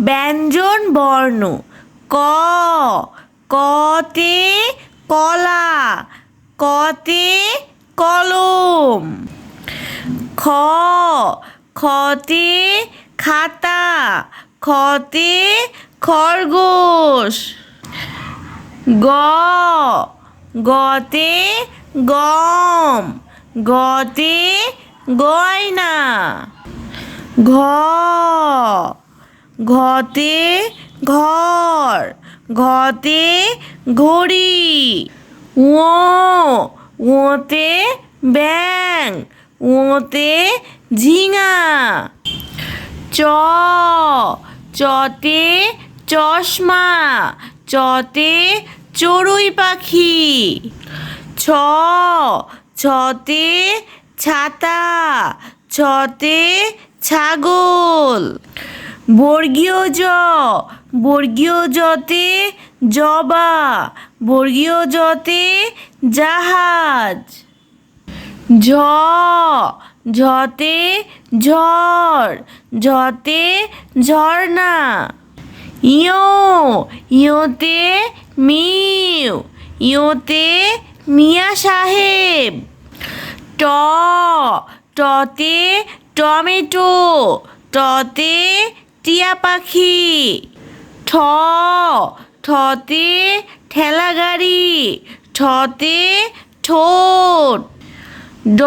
ব্যঞ্জন বর্ণ। ক কতে কলা কতে কলম। খ খতে খাতা খতে খরগোশ। গ গতে গম গতে গয়না। ঘ ঘতে ঘর, ঘতে ঘড়ি ও ওতে ব্যাং ওতে ঝিঙা, চ, চতে চশমা, চতে চড়ুই পাখি, ছ, ছতে ছাতা, ছতে ছাগল। বর্গীয় জ, বর্গীয় জতে জবা, বর্গীয় জতে জাহাজ। ঝ, ঝতে ঝড়, ঝতে ঝর্ণা। ইয়ো, ইয়োতে মিউ, ইয়োতে মিয়া সাহেব। ট, টতে টমেটো, টতে টিয়া পাখি। ঠ, ঠতে ঠেলা গাড়ি ঠতে ঠোঁট। ড,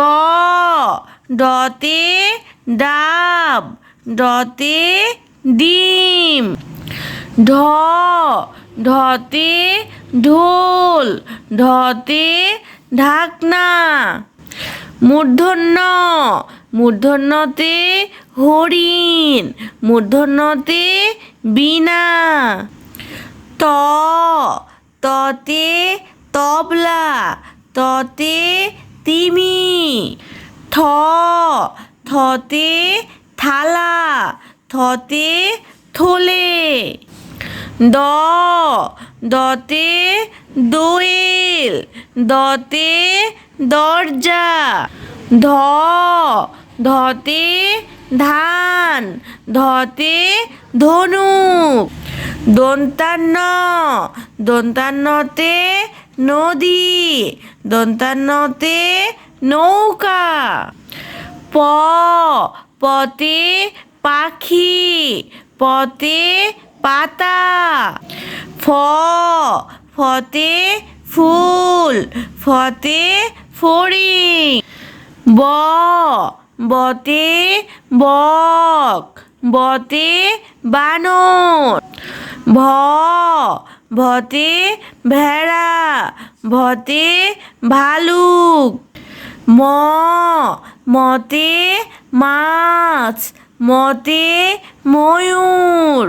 ডতে ডাব, ডতে ডিম। ঢ, ঢতে ঢোল, ঢতে ঢাকনা। মূর্ধন্য মূর্ধন্যতে হরিণ, মূর্ধন্যতে বীণা। ত, ততে তবলা, ততে তিমি। থ থতে থালা, থতে থলে। দ, দতে দোয়েল, দতে দরজা। ধ ধতে ধান, ধতে ধনুক দন্তান্ন, দন্তান্নতে নদী, দন্তান্নতে নৌকা। প, পতে পাখি, পতে পাতা। ফ, ফতে ফুল, ফতে ফড়িং। ব বতে বক বতে বানর, ভ ভতে ভেড়া ভতে ভালুক, ম, মতে মাছ, মতে ময়ূর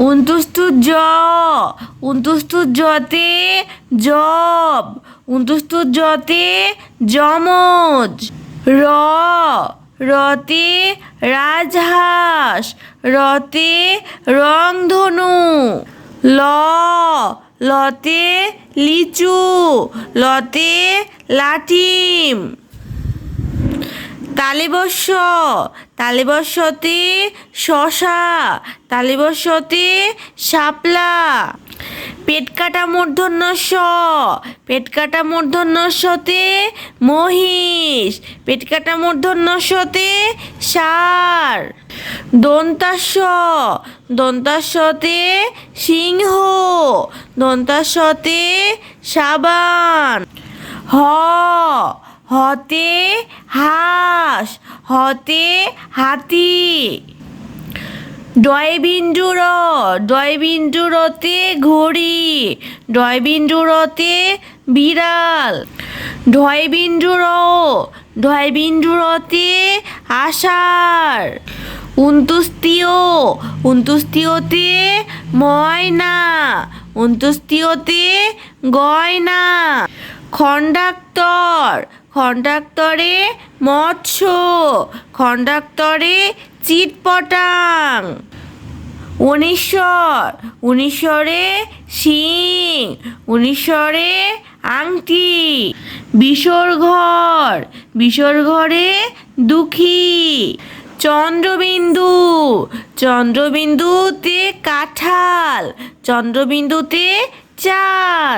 উনতুস্তু জ উনতুস্তু জতে জব উনতুস্তু জতে যমজ। র, রতে রাজহাঁস, রতে রংধনু, ল, লতে লিচু, লতে লাঠিম। তালিবস্য, তালিবস্যতে শশা, তালিবস্যতে শাপলা। পেট কাটা মূর্ধন্য স পেট কাটা মূর্ধন্য সতে মহিষ। পেট কাটা মূর্ধন্য সতে ষাঁড় দন্তাস্য। দন্তাস্যতে সিংহ। দন্তাস্যতে সাবান। হ। হতে হাঁস। হতে হাতি। ডয়বিন্দুর ডয়বিন্দুরতে ঘড়ি, ডয়বিন্দুরতে বিড়াল ঢয়বিন্দুর ঢয়বিন্দুরতে আষাঢ় উন্তুস্তীয় উন্তুস্তীয়তে ময়না উন্তুস্তীয়তে গয়না, খণ্ডাক্তর, খণ্ডাক্তরে মৎস্য, খণ্ডাক্তরে চিটপটাং। উনিশ্বর উনিশ্বরে সিং উনিশ্বরে আংটি বিসর্ঘর ঘরে দুঃখী চন্দ্রবিন্দু চন্দ্রবিন্দুতে কাঁঠাল চন্দ্রবিন্দুতে চাঁদ